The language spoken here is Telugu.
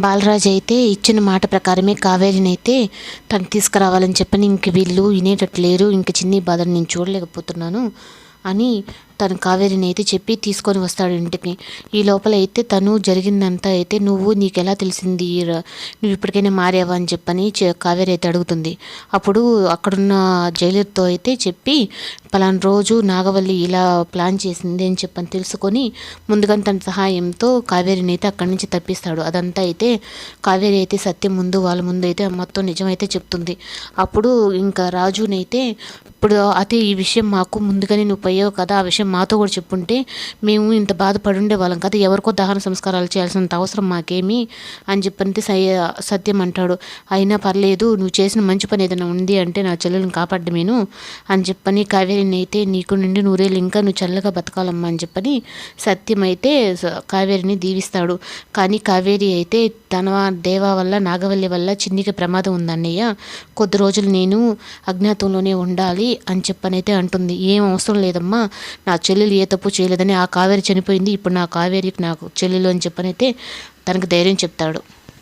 బాలరాజు అయితే ఇచ్చిన మాట ప్రకారమే కావేరిని అయితే తను తీసుకురావాలని చెప్పని ఇంక వీళ్ళు వినేటట్టు లేరు. ఇంక చిన్ని బాధను నేను చూడలేకపోతున్నాను అని తను కావేరిని అయితే చెప్పి తీసుకొని వస్తాడు ఇంటికి. ఈ లోపల అయితే తను జరిగిందంతా అయితే నువ్వు నీకు ఎలా తెలిసింది నువ్వు ఇప్పటికైనా మారావా అని చెప్పని కావేరి అయితే అడుగుతుంది. అప్పుడు అక్కడున్న జైలర్తో అయితే చెప్పి పలానా రోజు నాగవల్లి ఇలా ప్లాన్ చేసింది అని చెప్పని తెలుసుకొని ముందుగా తన సహాయంతో కావేరిని అయితే అక్కడి నుంచి తప్పిస్తాడు. అదంతా అయితే కావేరి అయితే సత్యం ముందు వాళ్ళ ముందు అయితే మొత్తం నిజమైతే చెప్తుంది. అప్పుడు ఇంకా రాజునైతే ఇప్పుడు అయితే ఈ విషయం మాకు ముందుగానే నువ్వు పోయావు కదా ఆ విషయం మాతో కూడా చెప్పుంటే మేము ఇంత బాధపడి ఉండే వాళ్ళం కదా ఎవరికో దహన సంస్కారాలు చేయాల్సినంత అవసరం మాకేమి అని చెప్పంటే సయ్య సత్యం అంటాడు. అయినా పర్లేదు నువ్వు చేసిన మంచి పని ఏదైనా ఉంది అంటే నా చెల్లెలను కాపాడమేను అని చెప్పని కావేరి నేనైతే నీకు నుండి నూరేళ్ళు ఇంకా నువ్వు చల్లగా బతకాలమ్మా అని చెప్పని సత్యం అయితే స- కావేరిని దీవిస్తాడు. కానీ కావేరి అయితే తన దేవా వల్ల నాగవల్లి వల్ల చిన్నికి ప్రమాదం ఉందన్నయ్య. కొద్ది రోజులు నేను అజ్ఞాతంలోనే ఉండాలి అని చెప్పనైతే అంటుంది. ఏం అవసరం లేదమ్మా. నా చెల్లెలు ఏ తప్పు చేయలేదని ఆ కావేరి చనిపోయింది. ఇప్పుడు నా కావేరికి నాకు చెల్లెలు అని చెప్పనైతే తనకు ధైర్యం చెప్తాడు.